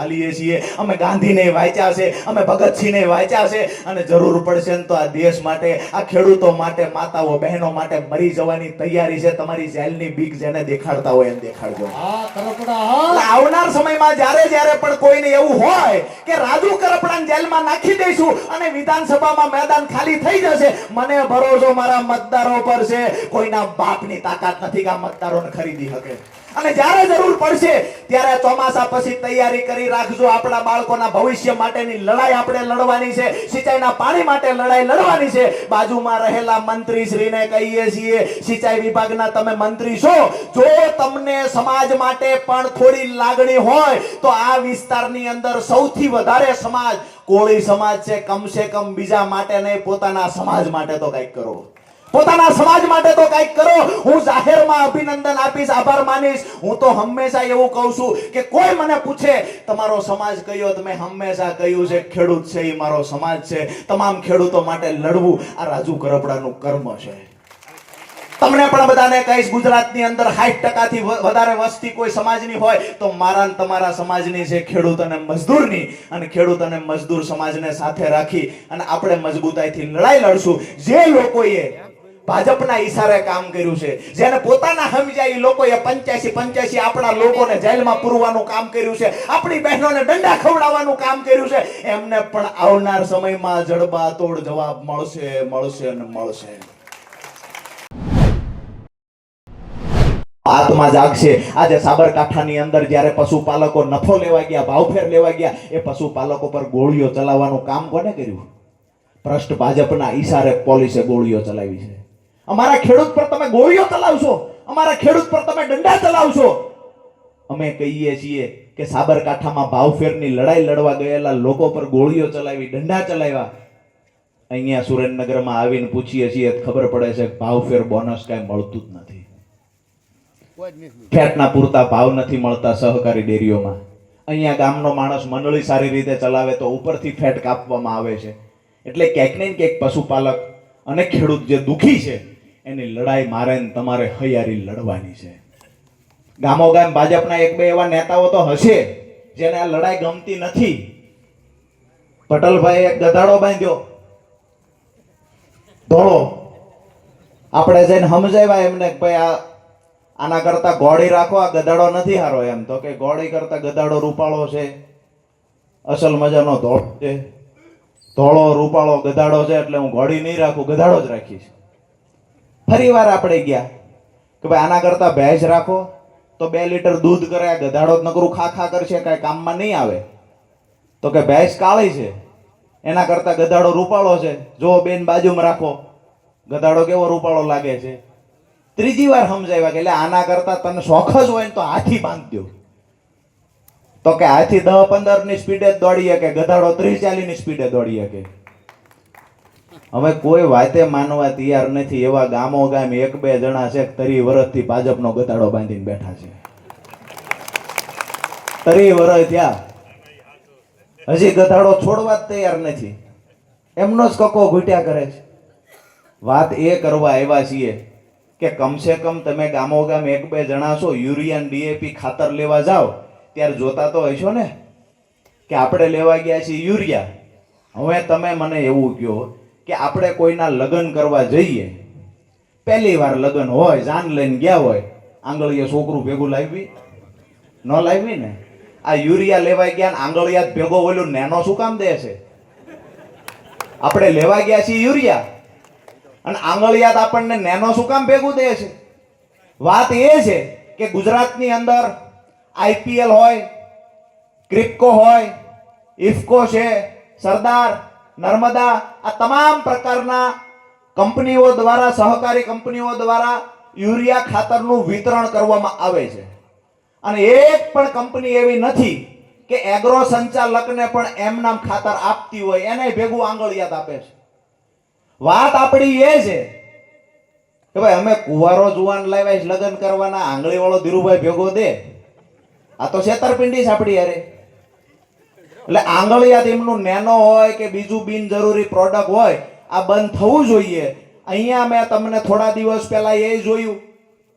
હાલીએ છીએ. અમે ગાંધીને વાંચ્યા છે અમે ભગતસિંહને વાંચ્યા છે. અને જરૂર પડશે ને તો આ દેશ માટે આ ખેડૂતો માટે માતાઓ બહેનો માટે મરી જવાની તૈયારી છે. તમારી જેલની બીક જેને દેખાડતા હોય એને દેખાડજો. આવનાર સમયમાં જ્યારે જ્યારે પણ કોઈને એવું હોય કે રાજુ કરપડાને જેલમાં નાખી દઈશું અને વિધાનસભામાં મેદાન ખાલી થઈ જશે મને ભરોસો મારા મતદારો પર છે. કોઈના બાપની તાકાત નથી કે આ મતદારોને ખરીદી શકે. અને જ્યારે જરૂર પડશે, ત્યારે ચોમાસા પછી તૈયારી કરી રાખજો. આપણા બાળકોના ભવિષ્ય માટેની લડાઈ આપણે લડવાની છે. સિંચાઈના પાણી માટે લડાઈ લડવાની છે. બાજુમાં રહેલા મંત્રી શ્રીને કહીએ છીએ, સિંચાઈ વિભાગના તમે મંત્રી છો. જો તમને સમાજ માટે પણ થોડી લાગણી હોય, તો આ વિસ્તારની અંદર સૌથી વધારે સમાજ કોળી સમાજ છે. કમસે કમ બીજા માટે નહીં, પોતાના સમાજ માટે તો કંઈક કરો. પોતાના સમાજ માટે તો કંઈક કરો. હું જાહેરમાં અભિનંદન આપીશ, આભાર માનીશ. હું તો હંમેશા એવું કહું છું કે કોઈ મને પૂછે, તમારો સમાજ કયો? તમે હંમેશા કહ્યું છે, ખેડૂત છે, એ મારો સમાજ છે. તમામ ખેડૂતો માટે લડવું આ રાજુ કરપડાનું કર્મ છે. તમને પણ બધાને કહીશ, ગુજરાતની અંદર 60% ટકાથી વધારે વસ્તી કોઈ સમાજની હોય, તો મારા તમારા સમાજની છે, ખેડૂત અને મજદૂરની. અને ખેડૂત અને મજદૂર સમાજને સાથે રાખી અને આપણે મજબૂતાઈથી લડાઈ લડશું. જે લોકોએ ભાજપના ઈશારે કામ કર્યું છે. જેને પોતાના સમજાય એ લોકોએ પંચ્યાસી પંચ્યાસી આપણા લોકોને જેલમાં પૂરવાનું કામ કર્યું છે. આપણી બહેનોને દંડા ખવડાવવાનું કામ કર્યું છે. એમને પણ આવનાર સમયમાં જડબાતોડ જવાબ મળશે મળશે અને મળશે. આત્મા જાગશે. આજે સાબરકાંઠાની અંદર જ્યારે પશુપાલકો નફો લેવા ગયા, ભાવફેર લેવા ગયા, એ પશુપાલકો પર ગોળીઓ ચલાવવાનું કામ કોને કર્યું? ભ્રષ્ટ ભાજપના ઈશારે પોલીસે ગોળીઓ ચલાવી છે. અમારા ખેડૂત પર તમે ગોળીઓ ચલાવશો. અમારા ખેડૂત પર તમે દંડા ચલાવશો. અમે કહીએ છીએ કે સાબરકાંઠામાં ભાવફેરની લડાઈ લડવા ગયેલા લોકો પર ગોળીઓ ચલાવી દંડા ચલાવ્યા. અહીંયા સુરેન્દ્રનગરમાં આવીને પૂછીએ છીએ ખબર પડે છે ભાવફેર બોનસ કાંઈ મળતું જ નથી. ફેટના પૂરતા ભાવ નથી મળતા સહકારી ડેરીઓમાં. અહીંયા ગામનો માણસ મંડળી સારી રીતે ચલાવે તો ઉપરથી ફેટ કાપવામાં આવે છે. એટલે ક્યાંક ને ક્યાંક પશુપાલક અને ખેડૂત જે દુઃખી છે એની લડાઈ મારે તમારે હૈયારી લડવાની છે. ગામો ગામ ભાજપના એક બે એવા નેતાઓ તો હશે, જેને આ લડાઈ ગમતી નથી. પટલભાઈ એક ગધાડો બાંધ્યો. ધોળો આપણે જઈને સમજાવ્યા એમને ભાઈ આ આના કરતા ગોળી રાખો, આ ગધાડો નથી હારો એમ. તો કે ગોળી કરતા ગધાડો રૂપાળો છે. અસલ મજાનો ધોળો છે. ધોળો, રૂપાળો ગધાડો છે, એટલે હું ઘોડી નહીં રાખું, ગધાડો જ રાખીશ. ફરી વાર આપણે ગયા કે ભાઈ આના કરતા ભેંસ રાખો. તો બે લીટર દૂધ કરે, આ ગધાડો નકરું ખા ખા કરશે, કાંઈ કામમાં નહીં આવે. તો કે ભેંસ કાળી છે. એના કરતાં ગધાડો રૂપાળો છે. જો બેન બાજુમાં રાખો. ગધાડો કેવો રૂપાળો લાગે છે. ત્રીજી વાર સમજાવ્યા કે એટલે આના કરતા તને શોખ જ હોય ને તો હાથી બાંધ દો તો કે હાથી દસ પંદરની સ્પીડે જ દોડી શકે ગધાડો ત્રીસ ચાલીસની સ્પીડે દોડી શકે હવે કોઈ વાતે માનવા તૈયાર નથી. એવા ગામો ગામ એક બે જણા છે, તરી વર્ષથી ભાજપનો ગતાડો બાંધીને બેઠા છે. તરી વર્ષ ત્યાં હજી ગતાડો છોડવા જ તૈયાર નથી. એમનો જ કકો ઘૂંટ્યા કરે છે. વાત એ કરવા આવ્યા છીએ કે કમસે કમ તમે ગામો ગામ એક બે જણા છો, યુરિયા ડીએપી ખાતર લેવા જાઓ, ત્યારે જોતા તો હશો ને કે આપણે લેવા ગયા છીએ યુરિયા. હવે તમે મને એવું કહો કે આપણે કોઈના લગ્ન કરવા જઈએ. પહેલી વાર લગ્ન હોય, જાન લઈને ગયા હોય, આંગળીએ છોકરું ભેગું લાવી ન લાવી ને? આ યુરિયા લેવા ગયા આંગળિયા ભેગો ઓલું નેનો શું કામ દે છે? આપણે લેવા ગયા છીએ યુરિયા. અને આંગળિયાત આપણને નેનો શું કામ ભેગું દે છે? વાત એ છે કે ગુજરાતની અંદર આઈપીએલ હોય, ક્રિપકો હોય, ઇફકો છે, સરદાર નર્મદા આ તમામ પ્રકારના કંપનીઓ દ્વારા, સહકારી કંપનીઓ દ્વારા યુરિયા ખાતરનું વિતરણ કરવામાં આવે છે. અને એક પણ કંપની એવી નથી કે એગ્રો સંચાલકને પણ એમ નામ ખાતર આપતી હોય, એને ભેગું આંગળિયાત આપે છે. વાત આપણી એ છે કે ભાઈ, અમે કુવારો જુવાન લાવ્યા લગ્ન કરવાના આંગળી વાળો ધીરુભાઈ ભેગો દે. આ તો છેતરપિંડી છે આપણી યારે એટલે આંગળિયાત એમનું નેનો હોય કે બીજું બિનજરૂરી પ્રોડક્ટ હોય, આ બંધ થવું જોઈએ. અહીંયા મેં તમને થોડા દિવસ પહેલા એ જોયું,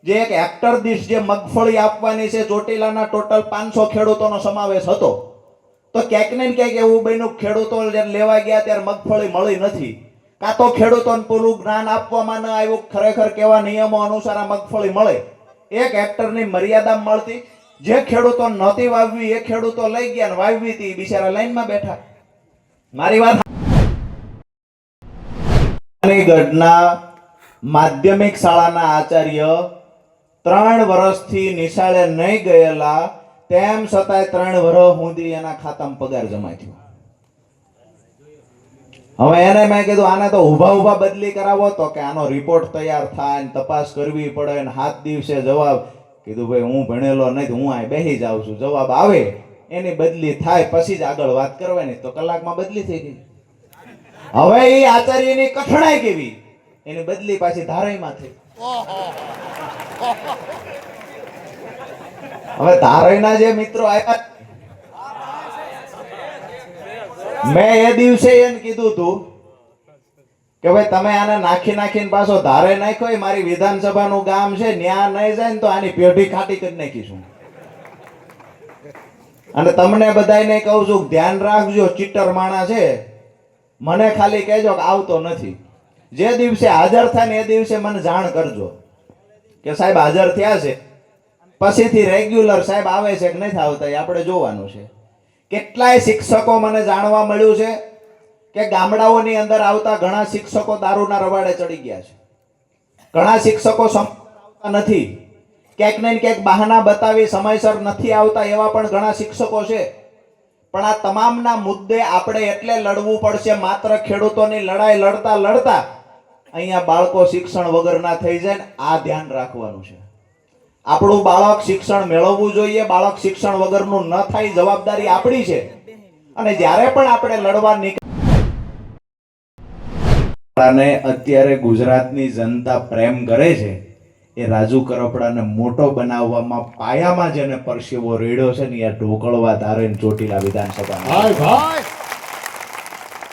જે એક હેક્ટર દીઠ જે મગફળી આપવાની છે, ચોટીલાના ટોટલ પાંચસો ખેડૂતોનો સમાવેશ હતો. તો ક્યાંક ને ક્યાંક એવું બન્યું ખેડૂતો જ્યારે લેવા ગયા ત્યારે મગફળી મળી નથી. કાં તો ખેડૂતોને પૂરું જ્ઞાન આપવામાં ન આવ્યું, ખરેખર કેવા નિયમો અનુસાર આ મગફળી મળે. એક હેક્ટરની મર્યાદા મળતી જે ખેડૂતો નહોતી વાવવી, એ ખેડૂતો લઈ ગયા ને વાવવી હતી બિચારા લાઈનમાં બેઠા. મારી વાત ગઢના માધ્યમિક શાળાના આચાર્ય ત્રણ વર્ષથી નિશાળે નહીં ગયેલા, તેમ છતાંય ત્રણ વર્ષ સુધી એના ખાતામાં પગાર જમા થયો. હવે એને મેં કીધું, આને તો ઊભા ઊભા બદલી કરાવો તો કે આનો રિપોર્ટ તૈયાર થાય તપાસ કરવી પડે હાથ દિવસે જવાબ કીધું, ભાઈ, હું ભણેલો નથી, હું અહીં બેસી જાઉં છું. જવાબ આવે, એની બદલી થાય, પછી જ આગળ વાત કરવાની. તો કલાકમાં બદલી થઈ ગઈ. હવે એ આચાર્યની કઠણાઈ કેવી? એની બદલી પાછી ધારાઈમાં થઈ. હવે ધારાઈના જે મિત્રો આવ્યા મેં એ દિવસે એમ કીધું તું કે ભાઈ તમે આને નાખી નાખીને પાછો ધારે નાખ્યો એ મારી વિધાનસભાનું ગામ છે, ન્યા નહીં જાય ને તો આની પેઢી ખાટી કરી નાખીશું. અને તમને બધાને કહું છું, ધ્યાન રાખજો ચીટર માણા છે. મને ખાલી કહેજો કે આવતો નથી. જે દિવસે હાજર થાય ને એ દિવસે મને જાણ કરજો. કે સાહેબ હાજર થયા છે. પછીથી રેગ્યુલર સાહેબ આવે છે કે નથી આવતા એ આપણે જોવાનું છે. કેટલાય શિક્ષકો મને જાણવા મળ્યું છે. કે ગામડાઓની અંદર આવતા ઘણા શિક્ષકો દારૂના રવાડે ચડી ગયા છે. ઘણા શિક્ષકો આવતા નથી. ક્યાંક ને ક્યાંક બહાના બતાવી સમયસર નથી આવતા એવા પણ ઘણા શિક્ષકો છે. પણ આ તમામના મુદ્દે આપણે એટલે લડવું પડશે માત્ર ખેડૂતોની લડાઈ લડતા લડતા અહીંયા બાળકો શિક્ષણ વગરના થઈ જાય ને આ ધ્યાન રાખવાનું છે. આપણું બાળક શિક્ષણ મેળવવું જોઈએ, બાળક શિક્ષણ વગરનું ન થાય જવાબદારી આપણી છે. અને જ્યારે પણ આપણે લડવા નીકળે અત્યારે ગુજરાતની જનતા પ્રેમ કરે છે એ રાજુ કરપડાને મોટો બનાવવામાં પાયામાં જેને પરસેવો રેડ્યો છે ને એ ઢોકળવા ધારે ચોટીલા વિધાનસભા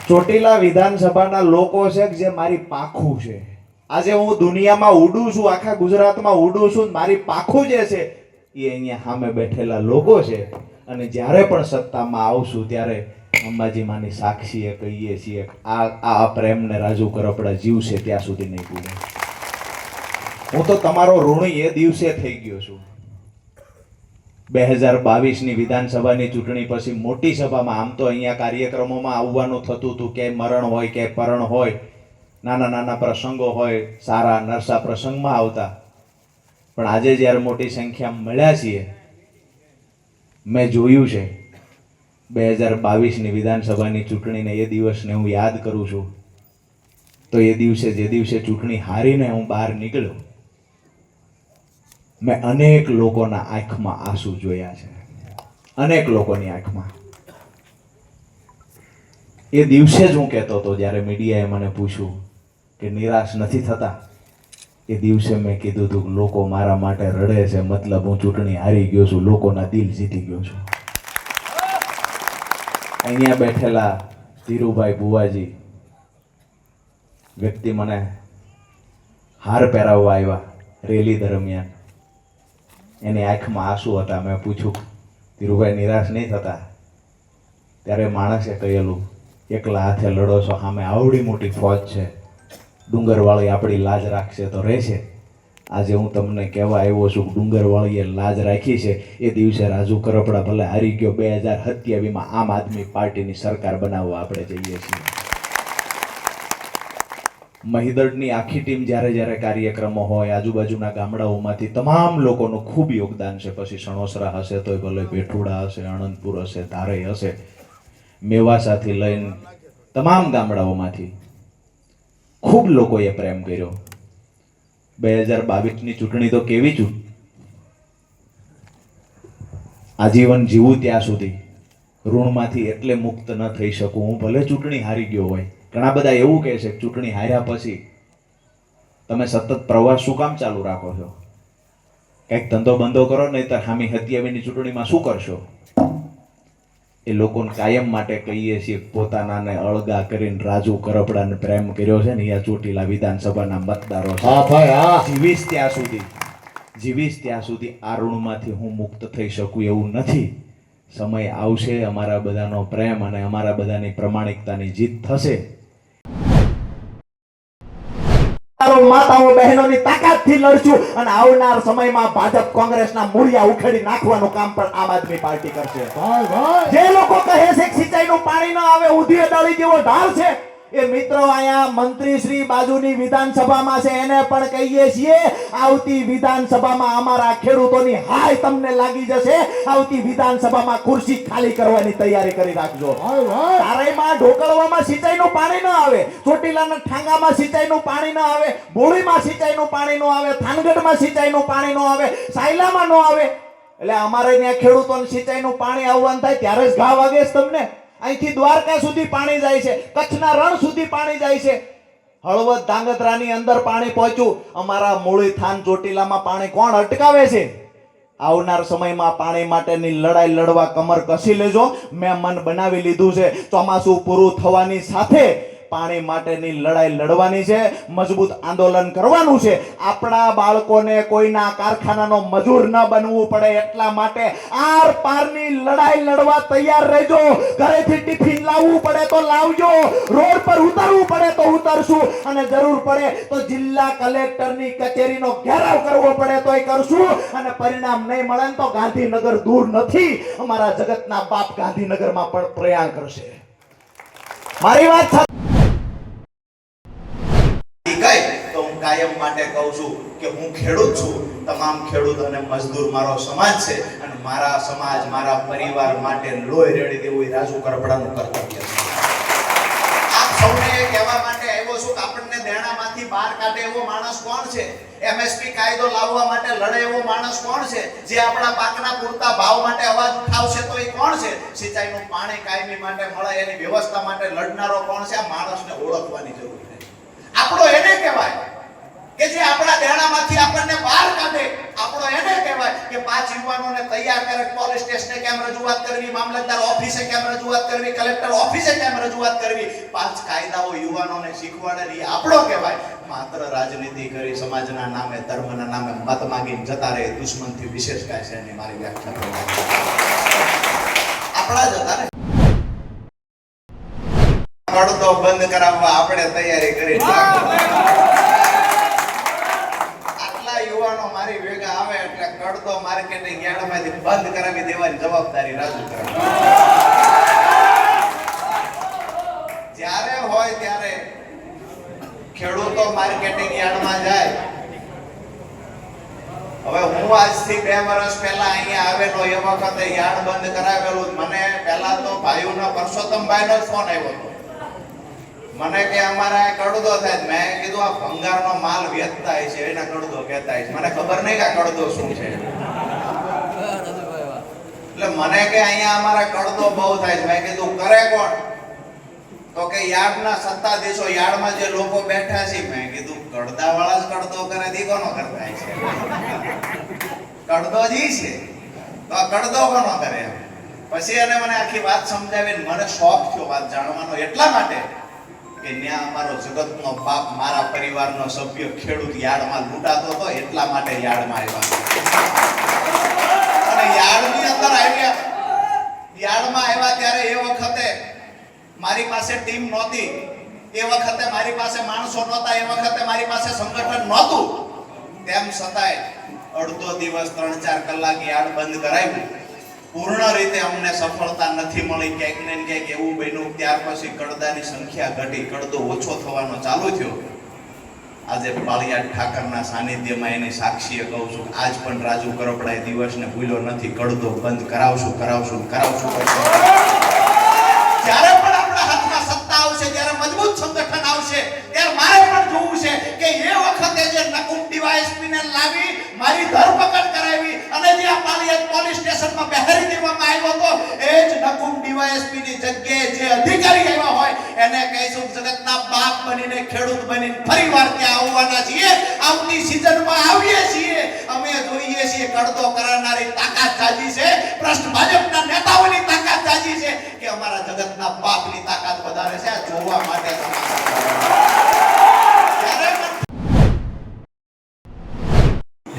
ચોટીલા વિધાનસભાના લોકો છે જે મારી પાખું છે. આજે હું દુનિયામાં ઉડું છું આખા ગુજરાતમાં ઉડું છું મારી પાખું જે છે એ અહીંયા સામે બેઠેલા લોકો છે. અને જ્યારે પણ સત્તામાં આવશું ત્યારે અંબાજી માની સાક્ષીએ કહીએ છીએ આ આ પ્રેમને રાજુ કરપડા જીવશે ત્યાં સુધી નહીં પૂરે. હું તો તમારો ઋણી એ દિવસે થઈ ગયો છું. બે હજાર બાવીસની વિધાનસભાની ચૂંટણી પછી મોટી સભામાં આમ તો અહીંયા કાર્યક્રમોમાં આવવાનું થતું હતું કે મરણ હોય કે પરણ હોય, નાના નાના પ્રસંગો હોય, સારા નરસા પ્રસંગમાં આવતા. પણ આજે જ્યારે મોટી સંખ્યામાં મળ્યા છીએ, મેં જોયું છે બે હજાર બાવીસની વિધાનસભાની ચૂંટણીને એ દિવસને હું યાદ કરું છું. તો એ દિવસે જે દિવસે ચૂંટણી હારીને હું બહાર નીકળ્યો, મેં અનેક લોકોના આંખમાં આંસુ જોયા છે. અનેક લોકોની આંખમાં. એ દિવસે જ હું કહેતો હતો જ્યારે મીડિયાએ મને પૂછ્યું કે નિરાશ નથી થતા. એ દિવસે મેં કીધું હતું લોકો મારા માટે રડે છે, મતલબ હું ચૂંટણી હારી ગયો છું, લોકોના દિલ જીતી ગયો છું. અહીંયા બેઠેલા ધીરુભાઈ બુવાજી વ્યક્તિ મને હાર પહેરાવવા આવ્યા રેલી દરમિયાન. એની આંખમાં આંસુ હતા. મેં પૂછ્યું, ધીરુભાઈ, નિરાશ નહીં થતા? ત્યારે માણસે કહેલું, એકલા હાથે લડો છો. સામે આવડી મોટી ફોજ છે. ડુંગરવાળી આપણી લાજ રાખશે તો રહેશે. આજે હું તમને કહેવા આવ્યો છું ડુંગરવાળીએ લાજ રાખી છે. એ દિવસે રાજુ કરપડા ભલે હારી ગયો, બે હજાર સત્યાવીસમાં આમ આદમી પાર્ટીની સરકાર બનાવવા આપણે જઈએ છીએ. મહિદળની આખી ટીમ જ્યારે જ્યારે કાર્યક્રમો હોય, આજુબાજુના ગામડાઓમાંથી તમામ લોકોનું ખૂબ યોગદાન છે. પછી સણોસરા હશે, તોય ભલે પેઠુડા હશે અણંતપુર હશે, ધારે હશે. મેવાસાથી લઈને તમામ ગામડાઓમાંથી ખૂબ લોકોએ પ્રેમ કર્યો. બે હજાર બાવીસની ચૂંટણી તો કેવી છું? આજીવન જીવું ત્યાં સુધી. ઋણમાંથી એટલે મુક્ત ન થઈ શકું. હું ભલે ચૂંટણી હારી ગયો હોય. ઘણા બધા એવું કહે છે ચૂંટણી હાર્યા પછી તમે સતત પ્રવાસ શું કામ ચાલુ રાખો છો? કંઈક ધંધો બંધો કરો નહીં તો હામી હત્યાવીની ચૂંટણીમાં શું કરશો? એ લોકોને કાયમ માટે કહીએ છીએ પોતાનાને અળગા કરીને રાજુ કરપડાને પ્રેમ કર્યો છે ને અહીંયા ચોટીલા વિધાનસભાના મતદારો હા ભાઈ હા. જીવીશ ત્યાં સુધી જીવીશ ત્યાં સુધી આ ઋણમાંથી હું મુક્ત થઈ શકું એવું નથી. સમય આવશે અમારા બધાનો પ્રેમ અને અમારા બધાની પ્રમાણિકતાની જીત થશે તારો માતાઓ બહેનોની તાકાતથી લડશું અને આવનાર સમયમાં ભાજપ કોંગ્રેસના મૂળિયા ઉખેડી નાખવાનું કામ પણ આમ આદમી પાર્ટી કરશે. જે લોકો કહે છે સિંચાઈનું પાણી ન આવે ઉધી અડાળી જેવો ઢાળ છે એ મિત્રો અહીંયા મંત્રી શ્રી બાજુની વિધાનસભામાં છે એને પણ કહીએ છીએ આવતી વિધાનસભામાં અમારા ખેડૂતોની હાય તમને લાગી જશે આવતી વિધાનસભામાં ખુરશી ખાલી કરવાની તૈયારી કરી રાખજો. તારાઈમાં ઢોકળવામાં સિંચાઈનું પાણી ન આવે ચોટીલાના ઠાંગામાં સિંચાઈનું પાણી ન આવે બોળીમાં સિંચાઈનું પાણી ન આવે થાનગઢમાં સિંચાઈનું પાણી ન આવે સાયલામાં ન આવે. એટલે અમારે ત્યાં ખેડૂતોને સિંચાઈનું પાણી આવવાનું થાય ત્યારે જ ઘા વાગે તમને. અહીંથી દ્વારકા સુધી પાણી જાય છે, કચ્છના રણ સુધી પાણી જાય છે. હળવદ ધાંગધ્રાની અંદર પાણી પહોંચ્યું. અમારા મૂળી થાન ચોટીલામાં પાણી કોણ અટકાવે છે? આવનાર સમયમાં પાણી માટેની લડાઈ લડવા કમર કસી લેજો. મેં મન બનાવી લીધું છે. ચોમાસું પૂરું થવાની સાથે પાણી માટેની લડાઈ લડવાની છે, મજબૂત આંદોલન કરવાનું છે. આપણા બાળકોને કોઈના કારખાનાનો મજૂર ન બનવું પડે એટલા માટે આર પારની લડાઈ લડવા તૈયાર રહેજો. ઘરેથી ટિફિન લાવવું પડે તો લાવજો. રોડ પર ઉતરવું પડે તો ઉતરશું. અને જરૂર પડે તો જિલ્લા કલેક્ટરની કચેરીનો ઘેરાવ કરવો પડે તોય કરશું. અને પરિણામ નહીં મળે તો ગાંધીનગર દૂર નથી. અમારા જગતના બાપ ગાંધીનગરમાં પણ પ્રયાણ કરશે. મારી વાત સાચી કઈ તો હું કાયમ માટે કહું છું કે હું ખેડૂત છું. તમામ ખેડૂત અને મજદૂર મારો સમાજ છે અને મારા સમાજ, મારા પરિવાર માટે લોહી રેડી દેવું એ રાજુ કરપડાનું કર્તવ્ય છે. કાયદો લાવવા માટે લડે એવો માણસ કોણ છે? જે આપણા પાકના પૂરતા ભાવ માટે અવાજ ઉઠાવશે તો એ કોણ છે? સિંચાઈનું પાણી કાયમી માટે મળે, એની વ્યવસ્થા માટે લડનારો કોણ છે? આ માણસને ઓળખવાની જરૂર છે. આપણો એને કહેવાય. કે જે આપણા દેણામાંથી આપણને બહાર કાઢે, આપણો એને કહેવાય કે પાંચ યુવાનોને તૈયાર કરે, પોલીસ સ્ટેશને કેમ રજૂઆત કરવી, મામલતદાર ઓફિસે કેમ રજૂઆત કરવી, કલેક્ટર ઓફિસે કેમ રજૂઆત કરવી? પાંચ કાયદાઓ યુવાનોને શીખવાડે એ આપણો કહેવાય. માત્ર રાજનીતિ કરી સમાજના નામે, ધર્મના નામે મત માગીને જતા રહે, દુશ્મનથી વિશેષ કાંઈ છે એની મારી વ્યાખ્યા આપણા જ હતા ને. બંધ કરાવવા આપણે તૈયારી કરી આટલા યુવાનો મારી ભેગા આવે એટલે કડદો માર્કેટિંગ યાર્ડમાંથી બંધ કરાવી દેવાની જવાબદારી રાજુ કરાવી. જ્યારે હોય ત્યારે ખેડૂતો માર્કેટિંગ યાર્ડમાં જાય. હવે હું આજથી બે વર્ષ પહેલા અહીંયા આવેલો, એ વખતે યાર્ડ બંધ કરાવેલું મને પહેલા તો ભાઈઓનો પરસોત્તમભાઈનો જ ફોન આવ્યો હતો. મને કે અમારા કડદો થાય મેં કીધું, આ ભંગારનો માલ વેચતા છે, એના કડદો કહેતા છે. મને ખબર નહીં કે આ કડદો શું છે. એટલે મને કે અહીંયા અમારા કડદો બહુ થાય છે. મેં કીધું, કરે કોણ? તો કે યાર્ડના સત્તાધીશો યાર્ડમાં જે લોકો બેઠા છે, મેં કીધું, કડદાવાળા જ કડદો કરે દી કરતા છે. કડદો જી છે. તો આ કડદો કોનો કરે? પછી એને મને આખી વાત સમજાવીને મને શોખ થયો વાત જાણવાનો એટલા માટે કે ત્યાં અમારો જગતનો બાપ મારા પરિવારનો સભ્ય ખેડૂત યાર્ડમાં લૂંટાતો હતો એટલા માટે યાર્ડમાં આવ્યા. યાર્ડની અંદર આવ્યા યાર્ડમાં આવ્યા ત્યારે એ વખતે મારી પાસે ટીમ નહોતી. એ વખતે મારી પાસે માણસો નહોતા. એ વખતે મારી પાસે સંગઠન નહોતું. તેમ છતાંય અડધો દિવસ, ત્રણ, ચાર કલાક યાર્ડ બંધ કરાવ્યું પૂર્ણ રીતે અમને સફળતા નથી મળી. ક્યાંક ને ક્યાંક એવું બન્યું. ત્યાર પછી કડદાની સંખ્યા ઘટી. કડદો ઓછો થવાનો ચાલુ થયો. આજે પાળિયા ઠાકરના સાનિધ્યમાં એની સાક્ષીએ કહું છું આજ પણ રાજુ કરપડા એ દિવસને ભૂલ્યો નથી કડતો બંધ કરાવશું કરાવશું કરાવશું જ્યારે પણ આપણા હાથમાં સત્તા આવશે જ્યારે મજબૂત સંગઠન આવશે ત્યારે મારે પણ જોવું છે કે એ વખતે જે નકુમ ડીવાયએસપી ને લાવી, મારી ધરપકડ કરાવી અને જે આ પાલિયાદ પોલીસ સ્ટેશનમાં બેહારી દેવામાં આવ્યો હતો, એ જ નકુમ ડીવાયએસપી ની જગ્યાએ જે અધિકારી આવ્યા હોય, એને કહીશું જગતના બાપ બનીને, ખેડૂત બનીને ફરીવાર ત્યાં આવવાના છીએ. આવતી સિઝનમાં આવીએ છીએ. અમે જોઈએ છીએ કડદો કરનારી તાકાત જાજી છે. પ્રશ્ન ભાજપના નેતાઓની તાકાત જાજી છે કે અમારા જગતના બાપની તાકાત વધારે છે. જોવા માટે ત્યારે પણ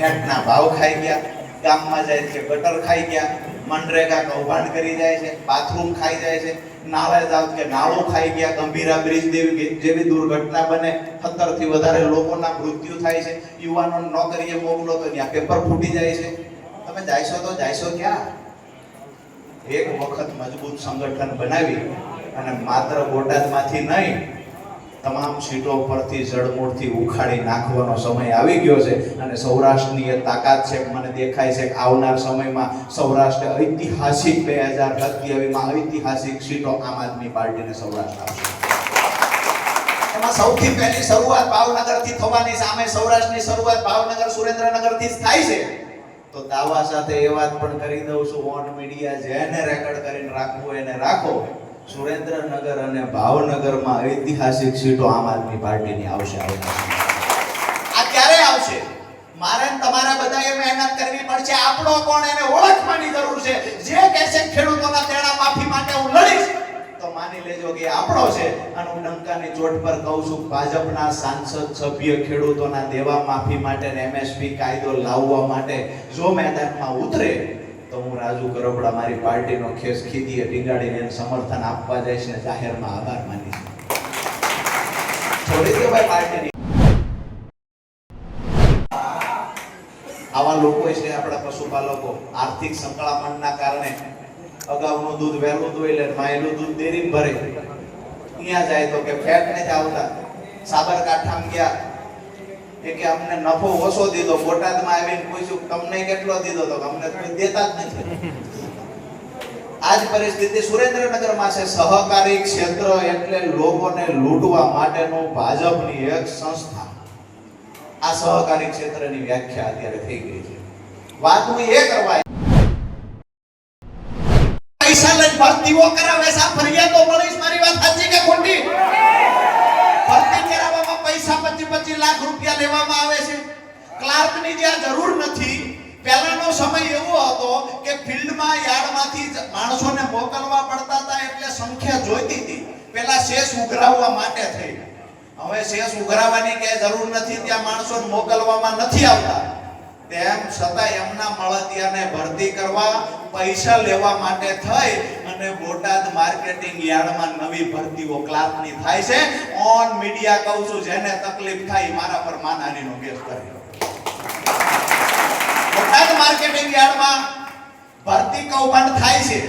ફેટના ભાવ ખાઈ ગયા, ગામમાં જાય છે, ગટર ખાઈ ગયા મનરેગા કૌભાંડ કરી જાય છે, બાથરૂમ ખાઈ જાય છે નાળે જાવ કે નાળો ખાઈ ગયા, ગંભીરા બ્રિજ જેવી જેવી દુર્ઘટના બને, સત્તરથી વધારે લોકોના મૃત્યુ થાય છે, યુવાનો નોકરીએ મોકલો તો ત્યાં પેપર ફૂટી જાય છે. તમે જાયશો તો જાયશો ક્યાં? એક વખત મજબૂત સંગઠન બનાવી અને માત્ર બોટાદમાંથી નહીં તમામ સીટો પરથી જડમૂળથી ઉખાડી નાખવાનો સમય આવી ગયો છે અને સૌરાષ્ટ્રની એ તાકાત છે મને દેખાય છે કે આવનાર સમયમાં સૌરાષ્ટ્ર ઐતિહાસિક બે હજાર સત્યાવીસમાં ઐતિહાસિક સીટો આમ આદમી પાર્ટીને સૌરાષ્ટ્ર આપશે. એમાં સૌથી પહેલી શરૂઆત ભાવનગરથી થવાની સામે સૌરાષ્ટ્રની શરૂઆત ભાવનગર સુરેન્દ્રનગરથી જ થાય છે. તો દાવા સાથે એ વાત પણ કરી દઉં છું ઓન મીડિયા જેને રેકોર્ડ કરીને રાખવું એને રાખો. સુરેન્દ્રનગર અને ભાવનગરમાં ઐતિહાસિક સીટો આમ આદમી પાર્ટીની આવશે આ ક્યારે આવશે? મારે તમારા બધાએ મહેનત કરવી પડશે. આપણો કોણ એને ઓળખવાની જરૂર છે? જે કહેશે ખેડૂતોના તેડા માફી માટે હું લડીશ. તો માની લેજો કે આપણો છે. અને હું ડંકાની ચોટ પર કહું છું, ભાજપના સાંસદ સભ્ય ખેડૂતોના દેવા માફી માટે એમએસપી કાયદો લાવવા માટે જો મેદાનમાં ઉતરે તો હું રાજુ કરોબડા મારી પાર્ટીનો ખેસ ખીદીએ, ટીંગાડીને એને સમર્થન આપવા જઈશ ને જાહેરમાં આભાર માનીશ. છોડી આવા લોકો છે આપણા પશુપાલકો, આર્થિક સંકળામણના કારણે અગાઉનું દૂધ વહેલું દોઈ લે માયલું દૂધ ડેરી ભરે. અહીંયા જાય તો કે ફેટ નથી આવતા. સાબરકાંઠામાં ગયા એ કે અમને નફો ઓછો દીધો, બોટાદમાં આવીને પૂછ્યું તમને કેટલો દીધો તો અમને દેતા જ નથી. આ જ પરિસ્થિતિ સુરેન્દ્રનગરમાં છે. સહકારી ક્ષેત્ર એટલે લોકોને લૂંટવા માટેનું ભાજપની એક સંસ્થા. આ સહકારી ક્ષેત્રની વ્યાખ્યા અત્યારે થઈ ગઈ છે. વાત હું એ કરવા પૈસા લઈને ભરતીઓ કરાવે છે. ફરિયાદો મળીશ મારી વાત સાચી કે ખોટી ભરતી કરાવવામાં પૈસા 25 25 લાખ રૂપિયા લેવામાં આવે છે. ક્લાર્કની જ્યાં જરૂર નથી. પહેલાનો સમય એવો હતો કે ફિલ્ડમાં યાર્ડમાંથી માણસોને મોકલવા પડતા હતા એટલે સંખ્યા જોઈતી હતી. પહેલા શેષ ઉઘરાવવા માટે થઈ. હવે શેષ ઉઘરાવવાની કે જરૂર નથી, ત્યાં માણસોને મોકલવામાં નથી આવતા. તેમ છતાં એમના મળતિયાને ભરતી કરવા પૈસા લેવા માટે થઈ. અને બોટાદ માર્કેટિંગ યાર્ડમાં નવી ભરતીઓ ક્લાર્કની થાય છે. ઓન મીડિયા કહું છું, જેને તકલીફ થાય મારા પર માનહાનિનો કેસ કર્યો. બોટાદ માર્કેટિંગ યાર્ડમાં ભરતી કૌભાંડ થાય છે.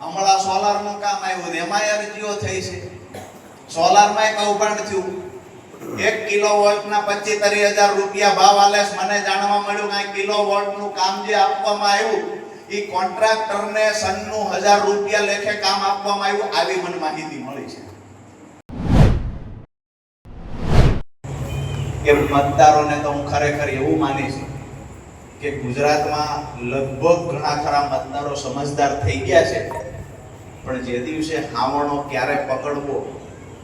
હમણાં સોલારનું કામ આવ્યું એમાં અરજીઓ થઈ છે. સોલારમાં કૌભાંડ થયું. એક કિલો વોલ્ટના પચીસ હજાર રૂપિયા ભાવ આલેશ મને જાણવા મળ્યું કે કિલો વોલ્ટનું કામ જે આપવામાં આવ્યું એ કોન્ટ્રાક્ટરને સનનું હજાર રૂપિયા લેખે કામ આપવામાં આવ્યું, આવી મને માહિતી મળી છે. કે મતદારોને તો હું ખરેખર એવું માનીશ કે ગુજરાતમાં લગભગ ઘણા ખરા મતદારો સમજદાર થઈ ગયા છે, પણ જે દિવસે હાવણો ક્યારે પકડવો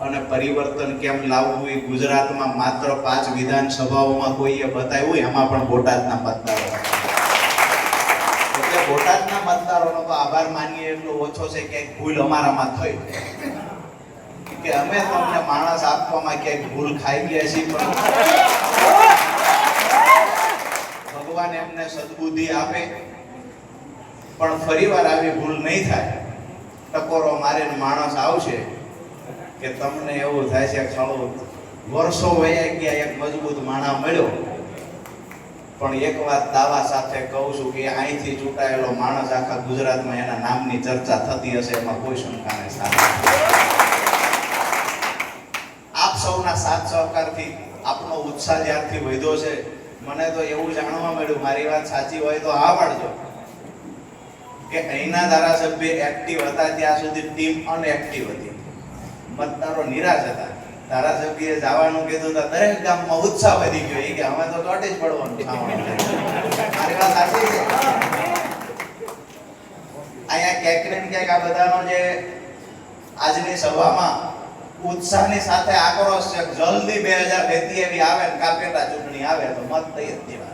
અને પરિવર્તન કેમ લાવવું એ ગુજરાતમાં માત્ર પાંચ વિધાનસભાઓમાં કોઈએ બતાવ્યું, એમાં પણ બોટાદના મતદારો બોટાદના મતદારોનો તો આભાર માનીએ એટલો ઓછો છે કે ભૂલ અમારામાં થઈ. કે અમે તમને માણસ આપવામાં ક્યાંક ભૂલ ખાઈ ગયા છીએ, પણ ભગવાન એમને સદબુદ્ધિ આપે. પણ ફરીવાર આવી ભૂલ નહીં થાય. ટકોરો મારીને માણસ આવશે કે તમને એવું થાય છે ખાલો વર્ષો વયા ગયા, એક મજબૂત માણા મળ્યો. પણ એક વાત દાવા સાથે કહું છું કે અહીંથી ચૂંટાયેલો માણસ આખા ગુજરાતમાં એના નામની ચર્ચા થતી હશે, એમાં કોઈ શંકા નહીં આપ સૌના સાથ સહકારથી, આપનો ઉત્સાહ જ્યારથી વધ્યો છે, મને તો એવું જાણવા મળ્યું, મારી વાત સાચી હોય તો હા પાડજો. કે અહીંના ધારાસભ્ય એક્ટિવ હતા, ત્યાં સુધી ટીમ અનએક્ટિવ હતી. મતદારો નિરાશ હતા. ધારાસભ્યએ જવાનું કીધું દરેક ગામમાં ઉત્સાહ વધી ગયો. કે અમે તો ચોટે જ પડવાનું મારી વાત સાચી છે? અહીંયા ક્યાંક ને ક્યાંક આ બધાનો જે આજની સભામાં ઉત્સાહની સાથે આક્રોશ છે. જલ્દી બે હજાર આવે ને કાપેટા ચૂંટણી આવે તો મત થઈ જ દેવા